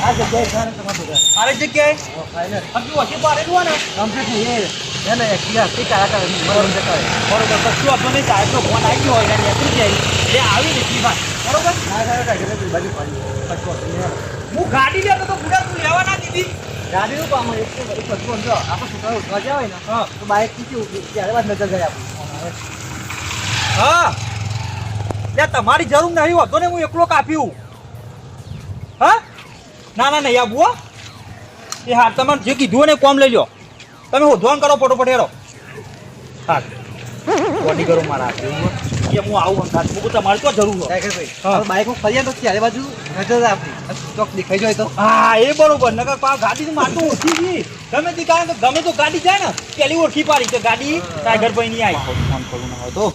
આ જગ્યાએ? તમારે જગ્યાએ હજુ હજી પાડેલું હોય ને? કમ્પ્લીટ નહીં એ એને એક્ટિવા થી કાળા બરોબર. બરોબર કશું વાંધો નહીં સાહેબનો ફોન આવી ગયો હોય એને નીકળી જાય એટલે આવી વાત બરોબર? ના. હું ગાડી લેતો તો પૂરા તું લેવા ના દીધી. ગાડીનું કામ હોય, એક કશું સમજો. આપણે છોકરાઓ ઉઠવા ગયા હોય ને હા. તો બાઇકથી ત્યારે બાદ નજર જાય આપણું. હા. લે તમારી જરૂર નહીં હોતો ને હું એકલો કાપ્યું. હા? ના ના નહીં આવું એ હા તમારે જે કીધું ને કોમ લઈ લો તમે હોધવાન કરો ફટોફટ હેરો. હા બોડી કરો મારા એવું હો. હું આવું અંગાત. મૂકું તમારે તો જરૂર હોય. હા. આપણે બાઇકમાં ફરીએ તો ત્યારે બાજુ નજર આપી ચોક દેખાઈ જાય તો. હા એ બરોબર. નકર પા ગાડી તો મારતો ઓછી ગઈ ગમે તે કારણ કે ગમે તો ગાડી જાય ને પેલી ઓળખી પાડી કે ગાડી ટાઈગર ભાઈ ની આવી ફોન કરું ના હોય તો.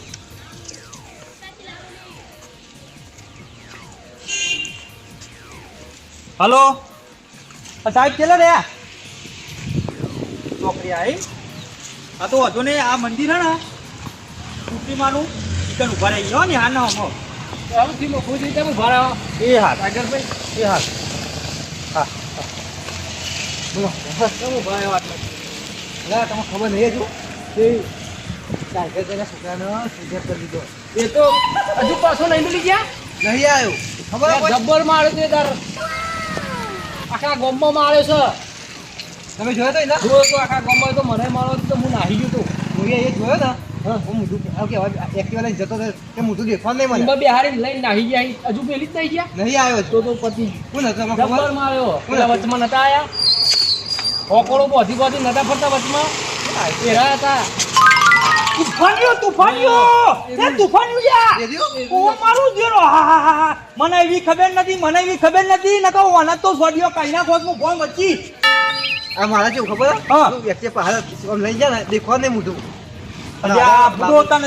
હલો? સાહેબ કેટલા રહ્યા? ચોકડી આવી આ તો વધુ ને આ મંદિર હે ને કુટીમાનું ચિકન ઊભા રહી ગયો ને હા ના હમો. એ હા એ હા હા. બોલો. ના તમે ખબર નહીં હજુ? કે ટાઈગર તેના છોકરાનો સુધાર કરી દીધો. એ તો હજુ પાછો નહીં મળી ગયા? નહીં આવ્યો. ખબર? જબ્બર માર્યો તે તાર. આખા ગામમાં માર્યો છે. તમે જોયો તો એના? જોયો તો આખા ગામમાં તો મને મારો તો હું નાહી ગયો તો. હું એ જોયો ને? હું. મોઢું ઓકે એક્ટિવા લઈને જતો કે મોઢું દેખવાનું નહીં મને બે હારી લઈને નાહી ગયા હજુ પેલી જ નહીં ગયા? નહીં આવ્યો તો. તો પતિ હું નતો ખબર? માં આવ્યો પેલા? વચમાં નતા આયા. ઓકોળો બોધી બોધી નતા ફરતા વચમાં. એરા હતા. તુફાનીઓ તુફાનીઓ! એ તુફાનીઓ? ઓ મારું જેરો હા હા હા મને એવી ખબર નથી મને એવી ખબર નથી. નકો ઓના તો સોડિયો કઈ ના ખોસ હું ફોન વચ્ચી. આ મારા જેવું ખબર? હા. વ્યક્તિ પહાડ લઈ જાય ને નહીં મોઢું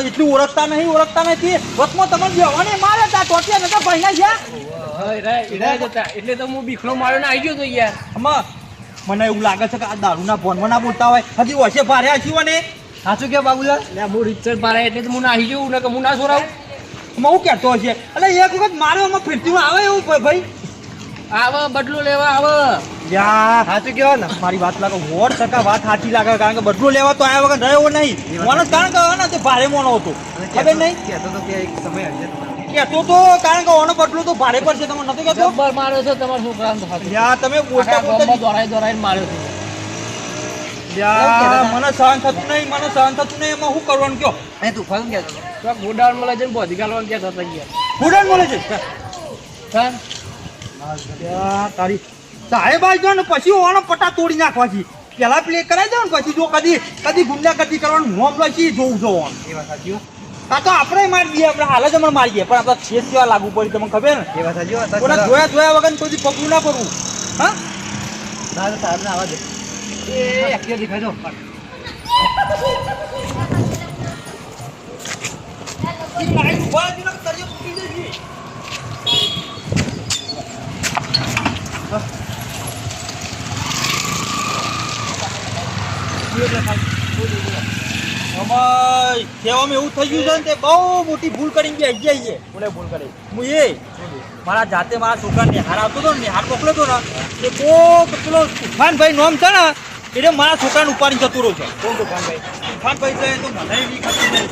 એટલું ઓળખતા નહીં ઓળખતા નથી. વચમાં તમને જવાને મારે તા ટોટિયા નતા ભાઈના છે. હા, એરા- એરા જ હતા એટલે તો હું બીખલો માર્યો ને આવી ગયો તો યાર. આમાં મને એવું લાગે છે કે આ દારૂના ફોનમાં ના બોલતા હોય. હજી ઓછે ભાર્યા છીએ ને સાચું કે બાબુલાલ? એટલે હું રીતસર પાડે એટલે તો હું નાહી ગયો ને કે હું ના હું કહેતો હશે. એટલે એક વખત મારે એમાં ફીરતી આવે એવું ભાઈ ભાઈ? આવ બદલો લેવા આવ. સાચું કેવા ને? મારી વાત લાગે વોટ ટકા વાત સાચી લાગે કારણ કે બધું લેવા તો આવ્યા વગર રહ્યો નહીં. મને કારણ કે હે ને તે ભારે મોનો હતો. ખબર નહીં? કહેતો તો કે એક સમય કહેતો તો કારણ કે ઓનો બદલો તો ભારે પડશે તમે નથી કહેતો? જબ્બર માર્યો છે તમારા છોકરાને તો તમે માર્યો છે. મને સહન થતું નહીં મને સહન થતું નહીં એમાં શું કરવાનું કયો એ તુફાન કહેતો હતો. તો આ મળે છે ને બોધી ગાલવાનું ક્યાં થતા ગયા બોલે છે? તારી સાહેબ આવી ને પછી ઓનો પટ્ટા તોડી નાખવા છે. પેલા પ્લે કરાવી દો ને પછી જો કદી કદી ગુંડાગર્દી કરવાનું મોમ લઈ જોવું જોવાનું એ વાત સાચી આ તો આપણે મારી દઈએ આપણે હાલ જ હમણાં મારી દઈએ પણ આપણે છેદ કેવા લાગુ પડી તમને ખબર ને? એ વાત સાચી કોને જોયા જોયા વગર કોઈ પગલું ના કરવું હા? ના, તો સાહેબને આવા દે. એ એક્ટિવા દેખાય. અમાય કહેવામાં એવું થઈ ગયું છે ને તે બહુ મોટી ભૂલ કરીને આવી જઈએ બોલે ભૂલ કરી? હું એ. મારા જાતે મારા છોકરા નિહાર આવતો હતો ને નિહાર મોકલ્યો હતો ને એ પેલો તુફાનભાઈ નોમ છે ને એટલે મારા છોકરાને ઉપાડી જતો રહ્યો છે. કોણ તુફાનભાઈ? તુફાનભાઈ છે તો મને એવી ખબર નહીં.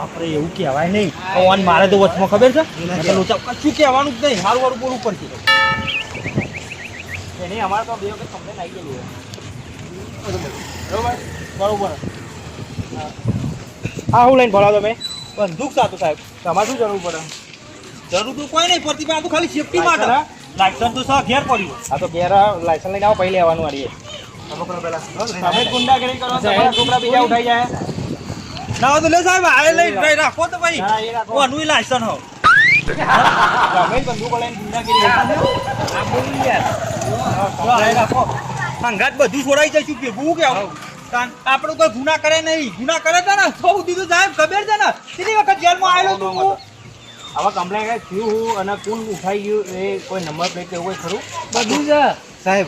આપણે એવું કહેવાય નહીં. ઓન મારે તો વચમાં ખબર છે? કશું કહેવાનું જ નહીં. સારું વાળું બોલવું પડશે. એની અમારે તો બે વખત કમ્પ્લેન આવી ગયેલી બરોબર બરોબર હા હું લઈને ભરાવો તમે. બંદૂક સાતું સાહેબ. તમારે શું જરૂર પડે? જરૂર તો કોઈ નહીં પડતી પણ આ તો ખાલી સેફટી માટે. લાયસન્સ તો સા ઘેર પડ્યું. આ તો ઘેર લાયસન્સ લઈને આવો પહેલી પકડો પહેલા. તમે ગુંડાગીરી કરો તમારા છોકરા બીજા ઉઠાઈ જાય. ના તો લે સાહેબ આ લઈ રાખો તો ભાઈ. કોનું લાયસન્સ હો તમે બંદૂકો લઈને ગુંડાગીરી. આ બોલી યાર. રાખો. સંગાત બધું છોડાઈ જશું ભેગું કે આવું. તો આપણું કોઈ ગુના કરે નહીં. ગુના કરે છે ને? તો દીધું સાહેબ ખબર છે ને? કેટલી વખત જેલમાં આવેલો તું આવા કમ્પ્લેન કઈ થયું હું અને કોણ ઉઠાઈ ગયું એ કોઈ નંબર પ્લેટ એવું કોઈ ખરું? બધું છે. સાહેબ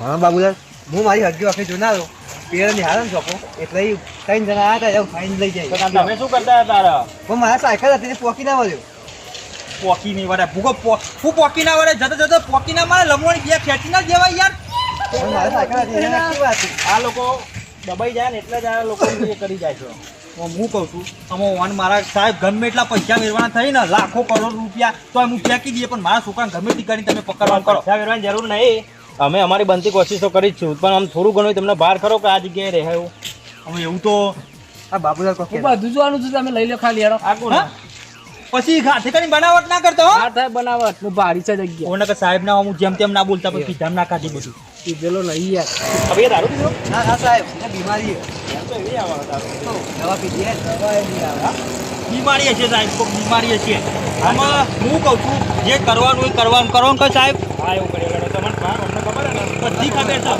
હું બાબુલાલ હું મારી હગી વખત જોનારો પેલા નિહાળે ને ચોપો એટલે ઈ ત્રણ જણા આવ્યા હતા એવું ફાઇન લઈ જાય. તમે શું કરતા હતા તારા? પણ મારા સાયકલ હતી તે પોકી ના મળ્યો. પોકી નહીં વરે ભૂગો પો હું પોકી ના વરે જતો જતો પોકી ના મારે લમવાની બે ખેંચી ના દેવાય યાર. આ લોકો દબાઈ જાય ને એટલે જ આ લોકો એ કરી જાય છે. હું કહું છું અમે વાન મારા સાહેબ ગમે એટલા પૈસા મેળવાના થઈ ને લાખો કરોડ રૂપિયા તો હું ફેંકી દઈએ પણ મારા છોકરાને ગમે તે કરીને તમે પકડવાનું કરો. પૈસા કરવાની જરૂર નહીં. અમે અમારી બનતી કોશિશ તો કરી જ છું પણ આમ થોડું ઘણું તમને બહાર ખરો કે આ જગ્યાએ રહેવું હવે એવું તો આ કહેતા. બધું જોવાનું છું તમે લઈ લો ખાલી યાર આ કોણ? પછી હાથે કરીને બનાવટ ના કરતો હો. થાય બનાવટ હું ભારી છે જગ્યા. ઓને કે સાહેબ ના હું જેમ તેમ ના બોલતા પછી કીધા ના કાઢી બધું. કીધેલો નહીં યાર. હવે દારૂ પીધો? ના ના સાહેબ બીમારી છે. તો એવી આવવાનો દારૂ દવા પીધી દવા એ નહીં આવે. બીમારી હશે સાહેબ કોઈક બીમારી હશે. આમાં હું કહું છું જે કરવાનું એ કરવાનું. કરો ને કે સાહેબ? હા એવું કરી લો તમને ખબર બધી ખબર છે.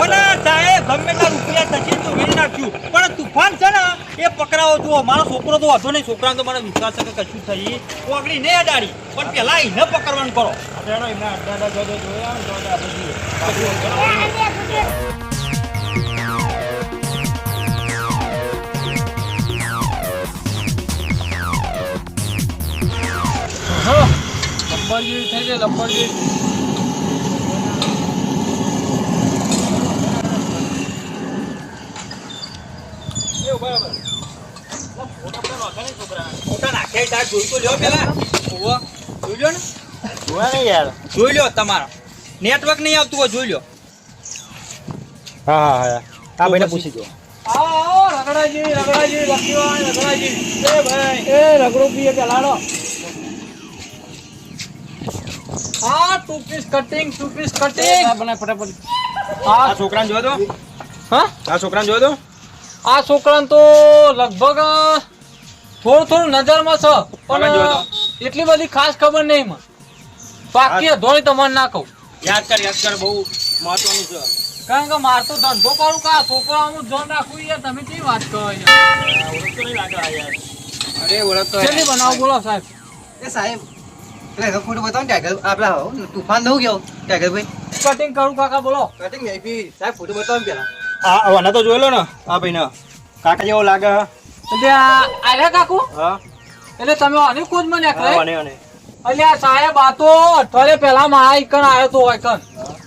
પણ સાહેબ ગમે એટલા રૂપિયા તો નાખ્યું. પણ તુફાન છે ને એ પકડાવો જુઓ. મારો છોકરો તો વાંધો નહીં. છોકરાને તો મને વિશ્વાસ છે કે કશું થઈ. કોગડી નહીં અડાડી. પણ પેલા એને પકડવાનું કરો. એમના જોયા લંબર જેવી થઈ જાય લંબર જેવી જોઈ તો લ્યો પેલા. ઓવો જોઈ લ્યો ને. જોયા નહીં યાર. જોઈ લ્યો તમારા. નેટવર્ક નહીં આવતું હોય જોઈ લ્યો. હા હા હા. ભાઈને પૂછી જો. રગડાજી રગડાજી લક્ષ્મીવાન રગડાજી. એ ભાઈ. એ રગડો પીએ પેલાડો હા two piece cutting two piece cutting બનાય ફટાફટ. આ હા છોકરાને જોયો તો હા? આ છોકરાને જોયો તો આ છોકરાને તો લગભગ થોડું થોડું નજરમાં છે પણ એટલી બધી ખાસ ખબર નહીં મને. બાકી ધોળી તમને ના કહું. યાદ કર યાદ કર બહુ મહત્વનું છે. કારણ કે માર તો ધંધો કરું કા છોકરા હું જોન રાખું યાર તમે કઈ વાત કરો યાર? ઓળખ તો નહીં લાગે યાર. અરે ઓળખ તો જલ્દી બનાવો બોલો સાહેબ. એ સાહેબ એનો ફોટો બતાવો ને ટાઈગર આપડા હો તુફાન નવું ગયો ટાઈગરભાઈ કટિંગ કરું કાકા બોલો. કટિંગ નહીં પી સાહેબ ફોટો બતાવો પેલા. આ આને તો જોયેલો ને. આ ભાઈને. કાકા જેવો લાગે. એટલે આ આલ્યા કાકુ? હા. એટલે તમે આની કોજ મને હા અને એટલે આ સાહેબ આ તો અઠવાડિયે પહેલા મારા ઈકણ આવ્યો તો ઈકણ.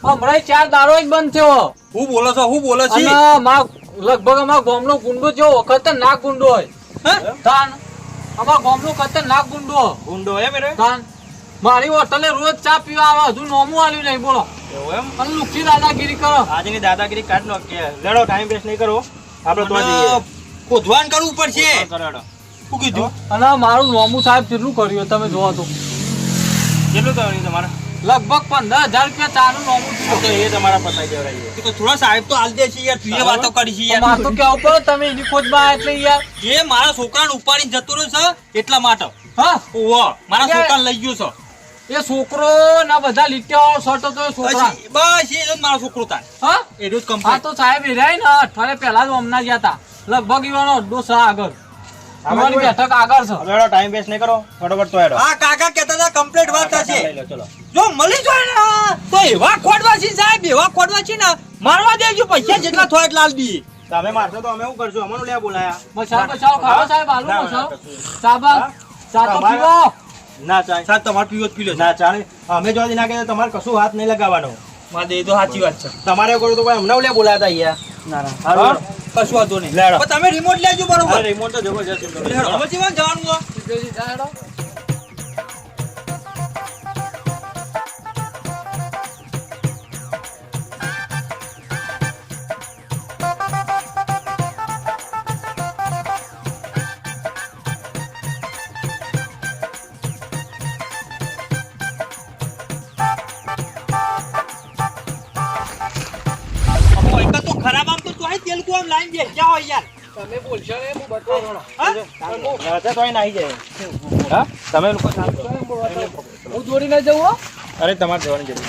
હમણાં ચાર દારો જ બંધ થયો. હું બોલો છો હું બોલો અને છે માં લગભગ અમારા ગામનો ગુંડો જેવો ખતરનાક ગુંડો હોય. હા? તાન અમારા ગામનો ખતરનાક ગુંડો. ગુંડો એમ રે તાન મારી હોટલે રોજ ચા પીવા આવે. હજુ નોમું આવ્યું નહીં. બોલો. એવું એમ? અને લુખી દાદાગીરી કરો. આજની દાદાગીરી કાઢ નો કે લડો ટાઈમ વેસ્ટ નહીં કરો. આપણે તો જઈએ. કોધવાન કરવું પડશે. શું કીધું? અને મારું નોમું સાહેબ કેટલું કર્યું તમે જોવો તો. કેટલું કર્યું તમારે? લગભગ પંદર હજાર રૂપિયા ચાનું નોમું તો એ તમારા પતાઈ દેવડાવીએ તો થોડા સાહેબ તો હાલ દે છે યાર. તું એ વાતો કરી છે યાર. મારે તો કેવું પડે? તમે એની ખોજમાં એટલે યાર. જે મારા છોકરાને ઉપાડીને જતો રહ્યો છે એટલા માટે. હા. ઓહો મારા. છોકરાને લઈ ગયો છે. એ છોકરો ના બધા લીટ્યો શર્ટ હતો છોકરા. બસ એ મારો છોકરો તાર. હા? એ જ આ હા તો સાહેબ એ રહ્યા ને અઠવાડિયે પહેલા જ હમણાં ગયા હતા લગભગ ઈવાનો અડ્ડો સા આગળ. ઈવાની બેઠક આગળ છે. હવે ટાઈમ વેસ્ટ નહીં કરો. ફટોફટ તો હેડો. હા કાકા કહેતા હતા કમ્પ્લીટ વાત થશે. ચલો. જો મળી જાય ને તો એવા ખોડવા છે સાહેબ એવા ખોડવા છે ને મારવા દેજો પૈસા જેટલા થોડા એટલા તમે મારશો તો અમે શું કરશું? અમને લ્યા બોલાયા. મસાલો મસાલો ખાવો સાહેબ આલુ મસાલો. સાબા તો પીવો. ના ચાલે. સાહેબ તમારે પીવો જ પી લો ના ચાલે. અમે જો ના કે તમારે કશું હાથ નહીં લગાવવાનો. મારે દે તો સાચી વાત છે. તમારે કરો તો હમણાં ઓલે બોલાતા બોલાયા હતા અહીંયા. ના ના. હા? કશું વાંધો નહીં. તમે રિમોટ લેજો બરોબર. રિમોટ તો જબરજસ્ત જીવન હા તમે. હું જોડીને જવું હો? અરે તમારે જવાની જરૂર.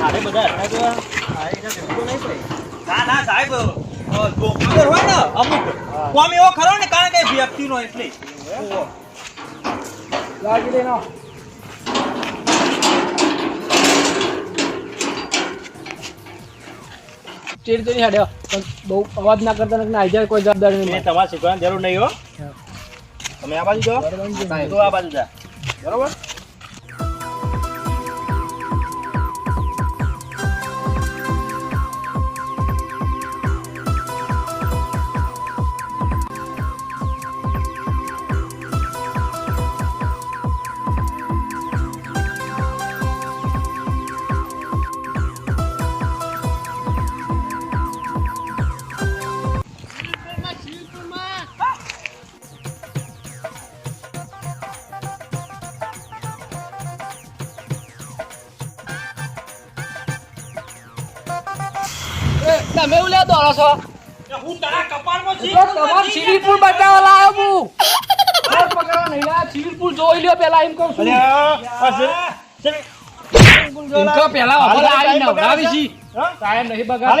હારે બધા નહીં. ના ના સાહેબ અ, હોય ને અમુક કોમ એવો ખરો ને કારણ કે વ્યક્તિનો એટલે ઓહો. લાગી દેનો ચીડ હાડ્યો બહુ અવાજ ના કરતા ને આઈ જાય કોઈ જવાબદારી નહીં તમારે શીખવાની જરૂર નહીં હો. તમે આ બાજુ જાઓ. તો આ બાજુ જા. બરોબર? છો? હું તારા કપાળમાં તો તમારે સ્વિમિંગ પુલ બતાવવા લાવ્યો હું માર પકડવા નહીં સ્વિમિંગ પુલ જોઈ લ્યો પેલા એમ કહું છું. અરે છે- છે- પેલા હાલી આવી બગાડે છી? ટાઈમ નહીં બગાડ.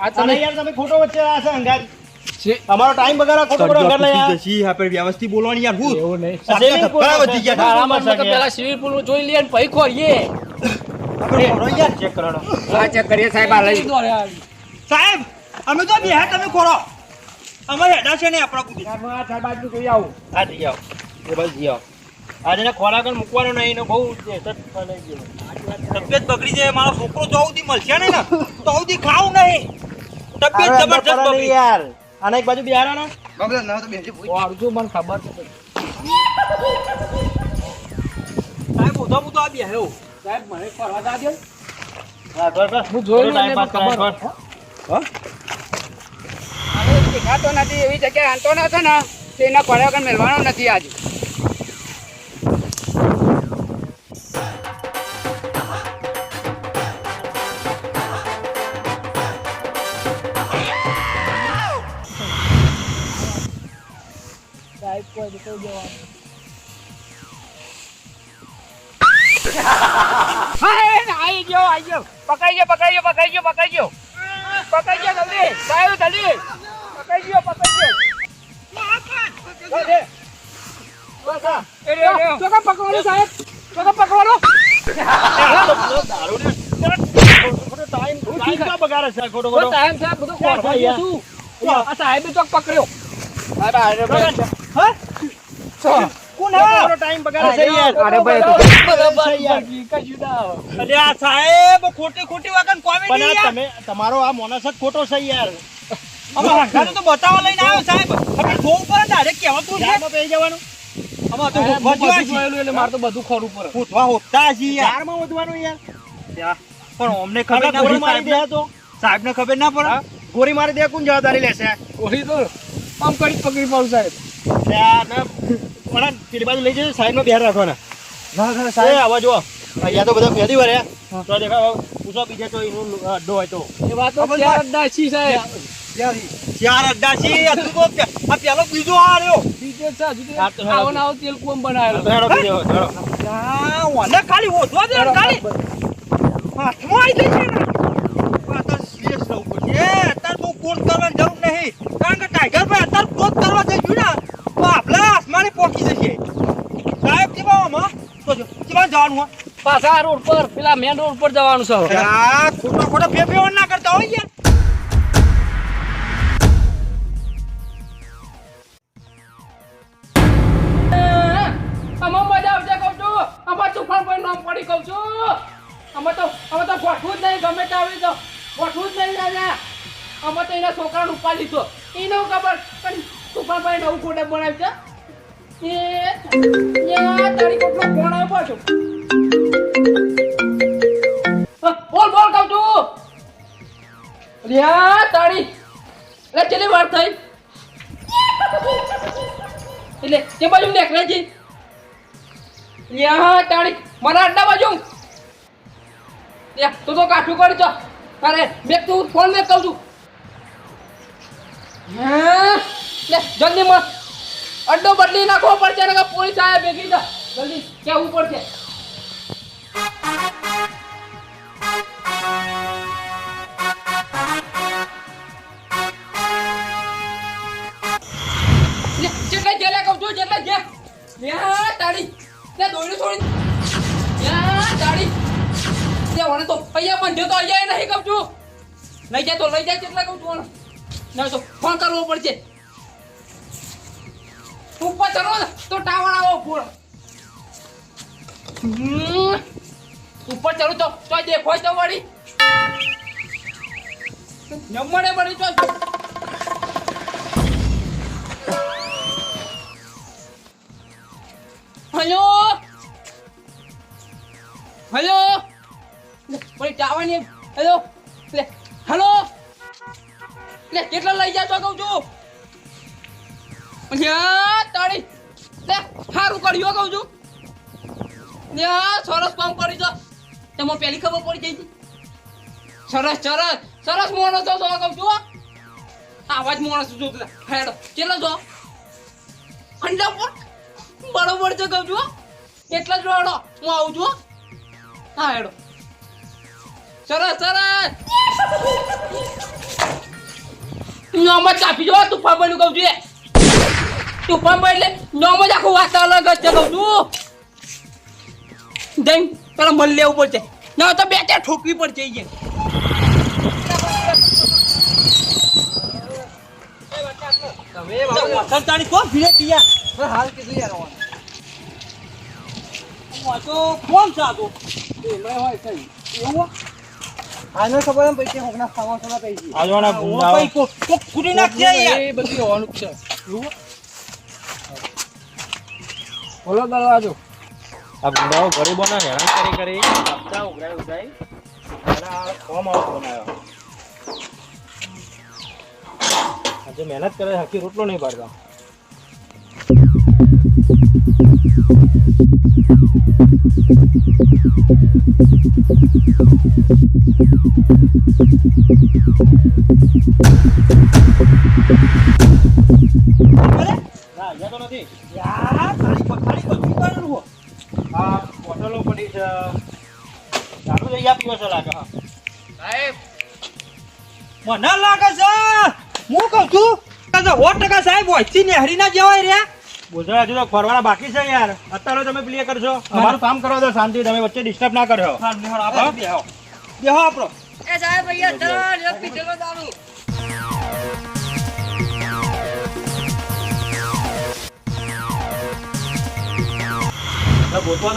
આ તમે- યાર તમે ખોટો વચ્ચે આ છે અંગાત. અમારો ટાઈમ બગાડો ખોટો ખોટો અંગાત લઈ. જશી આપણે વ્યવસ્થિત બોલવાની યાર હું એવું નહીં. pool ધબકારા વધી ગયા. તારામાં તો પેલા સ્વિમિંગ પુલ જોઈ લે ને પછી ખોરીએ. આપણે ખોરો યાર ચેક કરો હા ચેક કરીએ સાહેબ આ લઈ. સાહેબ. અમે તો બે તમે ખોરો. અમારે હેડા છે ને આપણા કુદી સાહેબ આજુ જોઈ આવું. આ જઈ આવો. એ બસ જઈ આવો. આજે ખોરાક મૂકવાનો નહીં એનો બહુ તબિયત બગડી જાય મારો છોકરો તો આવું મળશે ને ને તો આવું ખાવું નહીં. તબિયત જબરજસ્ત બગડી. યાર. અને એક બાજુ બાબુલાલ ના. તો બેસજો અર્જુ મને ખબર છે. સાહેબ ઉધો મુધો આ બેહ્યો સાહેબ મને ફરવા દાદ્યો હા બસ બસ હું જોઈ લઉં ખબર. કર. દેખાતો નથી, એવી જગ્યાએ હાલતો નતો ને, તો એના ખોરાક મેળવાનો નથી આજે. કોઈ આવી ગયો આવી ગયો. પકડી ગયો પકડી ગયો પકડી ગયો પકડી ગયો. પકડી ગયો, જલ્દી. સાહેબ, જલ્દી. પકડી ગયો પકડી ગયો પકડ્યો કોણ ખોટો હા ખોટો. time બગાડે છે યાર. અરે ભાઈ તો બરાબર કશું ના આવે. અલ્યા સાહેબ ખોટી ખોટી વગર પણ કોમેડી તમે તમારો આ મોનસ જ ખોટો છે યાર. અમારા તો બતાવવા લઈને આવ્યો સાહેબ. આપણે જોવું પડે ડાયરેક્ટ કહેવાતું છે. ચારમાં જવાનું. અમારે તો સાહેબ, હોધવા બધું જોઈએ જોયેલું એટલે મારે તો બધું ખોરવું પડે. હોધવા હોધતા છીએ યાર. ચારમાં વધવાનું યાર. પણ અમને ખબર ના પડી મારી દે તો. સાહેબને ખબર ના પડે? ગોળી મારી દે કોણ જવાબદારી લેશે? ઓલી તો આમ કરી પકડી પાડું સાહેબ. પણ પેલી બાજુ લઈ જજો રાખવાના. ના ના સાહેબ. સાહેબ આવા જો અહીંયા તો બધા પહેલી વાર. તો દેખાવ પૂછો બીજે તો એનું અડ્ડો હોય તો. એ વાત તો સાહેબ. ચાર અડ્ડા છે હજુ તો આ પેલો બીજો આ રહ્યો બીજે છે હજુ તો આવો આવો તેલ કુમ બનાવેલો. હેડો હેડો. આ ઓને ખાલી ઓધવા દે ખાલી. હાથમાં આવી જશે ને. આ તો serious પડશે. અત્યારે બહુ કોટ કરવાની જરૂર નહીં. કારણ કે ટાઈગર ભાઈ અત્યારે કોટ કરવા જઈશું ને તો આપણે આસમાને પહોંચી જશે. સાહેબ કેવા આમાં તો જો કેવા જવાનું હોય પાછા આ રોડ પર પેલા મેન રોડ પર જવાનું છે આ ખોટો ખોટો ફેફેવડ ના કરતા હોય યાર આમાં તો અમે તો ગોઠવું જ નહીં, ગમે તે આવી તો ગોઠવું જ નહીં દાદા અમે તો એના છોકરાને ઉપાડી લીધો એને ખબર પણ તુફાનભાઈ નવું ફોટો બનાવ્યું છે એ તારી કોટનો આવ્યો પાછો. બોલ બોલ, કહું છું. લ્યા, તારી એટલે વાર થઈ? એટલે તે બાજુ નીકળે છે યા તાળી મારા અડ્ડા બાજુ. તું તો કાઠું કરી તો અરે, મેં તું ફોન મેં કહું છું. લે, જલ્દી મત અડ્ડો બદલી નાખવો પડશે ને પોલીસ આયા ભેગી જા જલ્દી, કેવું પડશે? મને તો અહીંયા પણ જતો અહીંયા નહીં કહું છું. લઈ જાય લઈ જાય કેટલા કહું છું ના તો ફોન કરવો પડશે. ઉપર ચડો તો ટાવર આવો ફૂલ. ઉપર ચડું તો તો દેખો તો વળી. નંબરે વળી તો. હલો? હલો? વળી ટાવરની હેલો, લે લે, કેટલા લઈ જાતો કહું છું? તાળી. લે સારું કર્યું કહું છું. લે સરસ કામ કરી દો તમે પહેલી ખબર પડી જઈ સરસ સરસ સરસ મોણસ છો તો કહું છું, હો. આવાજ મોણસ જો હેડો. કેટલો છો? ખંડા પર બરોબર છે કહું છું. એટલા જ હેડો? હું આવું છું. હા, હેડો. સરસ સરસ. નોમત કાપી જો તુફાન બન્યું કહું છું એ. તુફાન બન એટલે નોમ જ આખું વાત અલગ જ છે કહું છું. જઈને પેલા મળ લેવું પડશે. ના તો બે ચાર ઠોકવી પડશે એ તમે કોણ ભીડે પિયા હાલ કીધું યાર ઓન. હું તો કોણ છે આ તો? આને ખબર એમ પૈકી હોકના સમાસોના પૈકી આજવાના ઓ ગુંડાઓ. ભાઈ કો કો કુડી નાખજે યાર એ બધી હોવાનું છે બોલો દરવાજો આ ગુંડાઓ ગરીબોના હેરાન કરી કરી હપ્તા અને આ ફોર્મ હાઉસ બનાવ્યો આજે મહેનત કરે હકી રોટલો નહીં ભરતા મને લાગે છે હું કહું છું સો ટકા સાહેબ વચ્ચે નેહરી ના જવાય રહ્યા. બોધરા હજુ તો ફરવાના બાકી છે યાર. અત્યારે તમે પ્લે કરશો અમારું કામ કરવા દો શાંતિ તમે વચ્ચે ડિસ્ટર્બ ના કરો બેહો આપણો એ સાહેબ અહીંયા ધર એક પીધેલો દારૂ.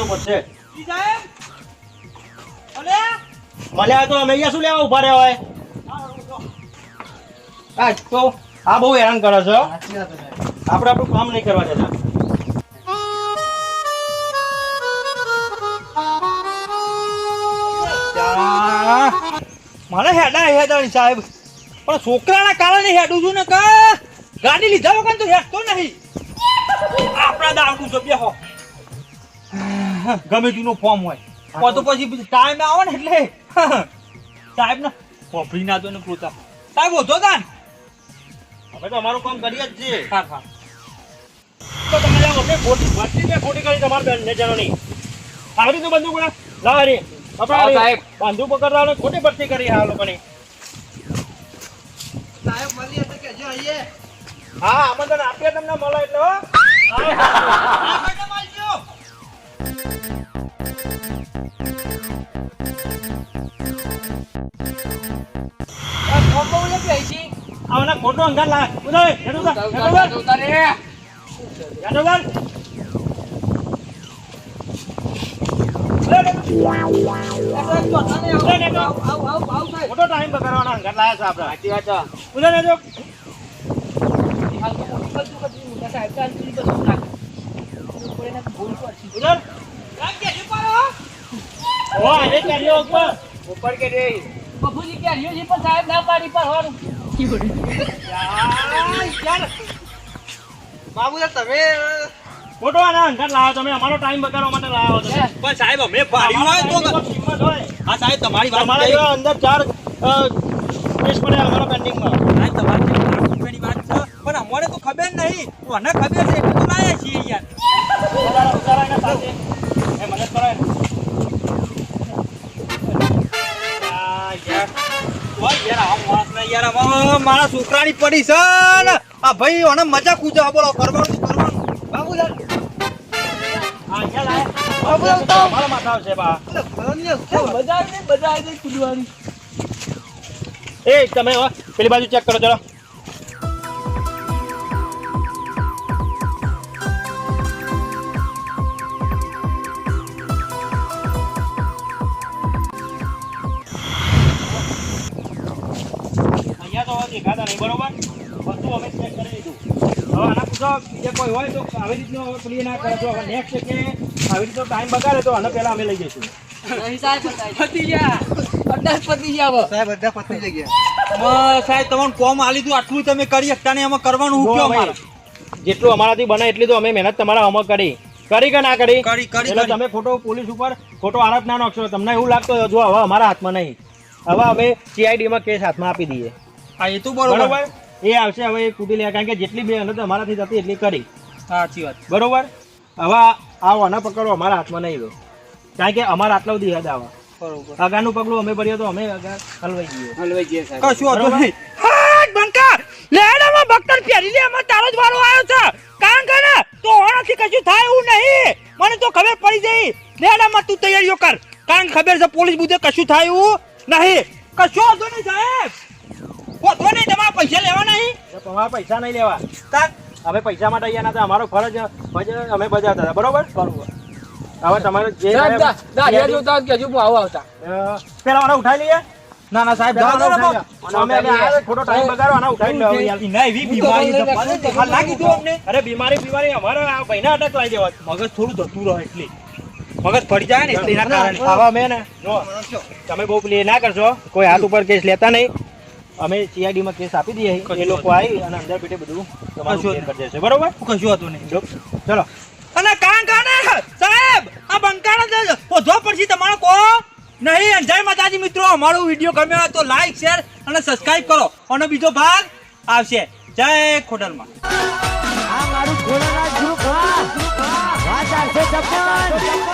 પડશે મળ્યા તો અમે અહીંયા શું લેવા ઊભા રહ્યા હોય? હા તો આ બહુ હેરાન કરો છે. આપણે આપણું કામ નહીં કરવા દેતા. મારે મને હેડા હેડા સાહેબ. પણ છોકરાના કારણે હેડું છું ને કા? ગાડી લીધા વગર તો હેડતો નહીં. આપણા દાવડું છે બેહો. ગમે તેનું ફોર્મ હોય. તો પછી ટાઈમ આવે ને એટલે. સાહેબ ને કોફરી ના દો ને પોતા. સાહેબ ઓછો તાન હવે તો અમારું કામ કરીએ જ છીએ. હા હા. તો તમે જાઓ અમને ખોટી ભરતી ને ખોટી કરી તમારા બેન ને જણોની આવી તો બંદૂક ના લા હરી હા, આપણા બંદૂક પકડવા ને ખોટી ભરતી કરી આ લોકોની સાહેબ મળી હશે કે હજુ આવીએ હા આમંત્રણ આપીએ તમને મળે એટલે હો હા, હા. આ મેડમ આવજો આ ફોન બહુ લે પૈસી આવના ખોટો અંગાર લાગે ઉધર ઉતારે ખોટો ટાઈમ બગાડવાના અંગાર લાયા છે આપણે. સાચી વાત છે. ઉધર ચાલ્યો ઉપર. કે રે બબુજી કે હરિયો જી પણ સાહેબ ના પાડી પર હોવાનું. બાબુલાલ તમે ખોટો આના લાવ્યો તમે અમારો ટાઈમ બગાડવા માટે લાવો પણ સાહેબ અમે ભાડ્યું હોય તો કિંમત હોય હા સાહેબ તમારી વાત. અંદર ચાર કેસ પડ્યા અમારા પેન્ડિંગમાં સાહેબ તમારી રૂપિયાની વાત છે પણ અમારે તો ખબર નહીં. મને ખબર છે એટલે તો લાયા છીએ યાર. ઉતારા એના સાથે. એ મદદ કરો. યાર યાર યાર મારા છોકરાની પડી છે આ ભાઈ ઓને મજાક ઉજા બોલો કરવાનું કરવાનું બાબુલાલ. આ અહીંયા લાય. બાબુલાલ તો મારા માથા આવશે બા. કરો ને યાર. મજા આવી ગઈ મજા આવી ગઈ એ તમે પેલી બાજુ ચેક કરો ચલો. અહીંયા તો દેખાતા નહીં બરોબર? બધું અમે ચેક કરી લીધું. હવે આના પૂછો બીજા કોઈ હોય તો આવી રીતનું હવે પેલી ના કરે તો નેક્સ્ટ કે આવી રીતનો ટાઈમ બગાડે તો આને પહેલા અમે લઈ જઈશું. પતી ગયા. અડ્ડા પતી ગયા હવે. સાહેબ બધા પતી જઈ ગયા. સાહેબ તમને કોમ આલી દીધું આટલું તમે કરી શકતા નહીં એમાં કરવાનું હું જો કયો અમે અમારે જેટલું અમારાથી બને એટલી તો અમે મહેનત તમારા અમે કરી. કરી કે ના કરી? કરી કરી એટલે તમે ખોટો પોલીસ ઉપર ખોટો આરોપ ના નાખશો. તમને એવું લાગતો જો હવે અમારા હાથમાં નહીં. હવે અમે સીઆઈડી માં કેસ હાથમાં આપી દઈએ. હા એ તો બરોબર. બરોબર? એ આવશે હવે એ કૂટી લે કારણ કે જેટલી મહેનત અમારાથી થતી એટલી કરી. સાચી વાત. બરોબર? હવે આ ઓના પકડો અમારા હાથમાં નહીં રહ્યો કારણ કે અમારા આટલા બધી હદ આવે. બરોબર. આગળનું પગલું અમે ભરીએ તો અમે આગળ હલવાઈ જઈએ કશું હતું નહીં. બંકા લેડામાં બક્તર પહેરી લે એમાં તારો જ વારો આવ્યો છે. કારણ કે ને તો ઓણાથી કશું થાય એવું નહીં. મને તો ખબર પડી જઈ લેડામાં તું તૈયારીઓ કર. કારણ કે ખબર છે પોલીસ બુધે કશું થાય એવું નહીં. કશું વાંધો નહીં સાહેબ. વાંધો નહીં તમારા પૈસા લેવા નહીં? તમારા પૈસા નહીં લેવા. અમે પૈસા માટે અહીંયા નતા અમારો ફરજ અમે બજાવતા હતા બરોબર? બરોબર. હવે તમારે જે સાહેબ, દા- દાઢિયા જોતા કે હજુ આવો આવતા. પેલા આને ઉઠાઈ લઈએ? ના ના સાહેબ અમે ખોટો ટાઈમ બગાડો આને ઉઠાઈ એવી બીમારી છે પાછું હાલ લાગી દો અમને? અરે બીમારી બીમારી અમારે આ અટક લાવી દેવા મગજ થોડું જતું રહે એટલે. મગજ પડી જાય ને એટલે એના કારણે. આવા અમે ને. જો તમે બહુ પેલી ના કરશો કોઈ હાથ ઉપર કેસ લેતા નહીં. અમે સીઆઈડીમાં કેસ આપી દઈએ. એ લોકો આવી અને અંદર પેટે બધું તમારું કરી દેશે. બરોબર? કશું હતું નહીં. જો ચલો. અને કાન કાને? સાહેબ આ બંકાણા જો પડશે તમારો કો નહીં અંજાય માતાજી મિત્રો અમારો વીડિયો ગમ્યો હોય તો લાઈક શેર અને સબસ્ક્રાઇબ કરો. અને બીજો ભાગ આવશે. જય ખોડલમાં. આ મારું ખોડલના જુખા વાત આવશે